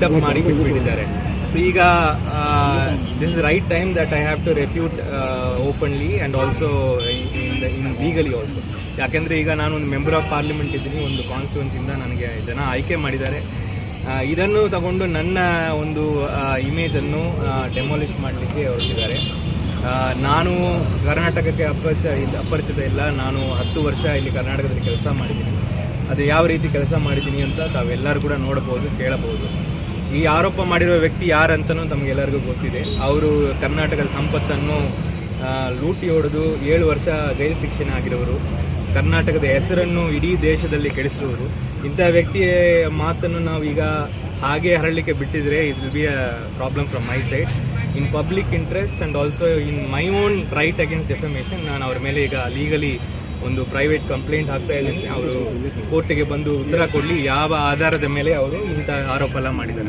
Tide up ಮಾಡಿ ಬಿಟ್ಬಿಟ್ಟಿದ್ದಾರೆ. So ಈಗ this is right time that I have to refute openly and also in legally also ಯಾಕೆಂದರೆ ಈಗ ನಾನು ಒಂದು ಮೆಂಬರ್ ಆಫ್ ಪಾರ್ಲಿಮೆಂಟ್ ಇದ್ದೀನಿ, ಒಂದು ಕಾನ್ಸ್ಟಿಟ್ಯೂನ್ಸಿಂದ ನನಗೆ ಜನ ಆಯ್ಕೆ ಮಾಡಿದ್ದಾರೆ. ಇದನ್ನು ತಗೊಂಡು ನನ್ನ ಒಂದು ಇಮೇಜನ್ನು ಡೆಮಾಲಿಷ್ ಮಾಡಲಿಕ್ಕೆ ಹೊರಟಿದ್ದಾರೆ. ನಾನು ಕರ್ನಾಟಕಕ್ಕೆ ಅಪರಿಚ ಅಪರಿಚಿತ ಇಲ್ಲ. ನಾನು ಹತ್ತು ವರ್ಷ ಇಲ್ಲಿ ಕರ್ನಾಟಕದಲ್ಲಿ ಕೆಲಸ ಮಾಡಿದ್ದೀನಿ. ಅದು ಯಾವ ರೀತಿ ಕೆಲಸ ಮಾಡಿದ್ದೀನಿ ಅಂತ ತಾವೆಲ್ಲರೂ ಕೂಡ ನೋಡಬಹುದು, ಕೇಳಬಹುದು. ಈ ಆರೋಪ ಮಾಡಿರುವ ವ್ಯಕ್ತಿ ಯಾರಂತನೂ ತಮಗೆಲ್ಲರಿಗೂ ಗೊತ್ತಿದೆ. ಅವರು ಕರ್ನಾಟಕದ ಸಂಪತ್ತನ್ನು ಲೂಟಿ ಹೊಡೆದು ಏಳು ವರ್ಷ ಜೈಲು ಶಿಕ್ಷಣ ಆಗಿರೋರು. ಕರ್ನಾಟಕದ ಹೆಸರನ್ನು ಇಡೀ ದೇಶದಲ್ಲಿ ಕೆಡಿಸಿರುವರು ಇಂಥ ವ್ಯಕ್ತಿಯ ಮಾತನ್ನು ನಾವು ಈಗ ಹಾಗೆ ಹರಳಲಿಕ್ಕೆ ಬಿಟ್ಟಿದ್ರೆ it will be a problem from my side in public interest and also in my own right against defamation ನಾನು ಅವ್ರ ಮೇಲೆ ಈಗ ಲೀಗಲಿ ಒಂದು ಪ್ರೈವೇಟ್ ಕಂಪ್ಲೇಂಟ್ ಹಾಕ್ತಾ ಇದ್ದೀನಿ. ಅವರು ಕೋರ್ಟಿಗೆ ಬಂದು ಉತ್ತರ ಕೊಡಲಿ, ಯಾವ ಆಧಾರದ ಮೇಲೆ ಅವರು ಇಂಥ ಆರೋಪ ಎಲ್ಲ ಮಾಡಿದ್ದಾರೆ.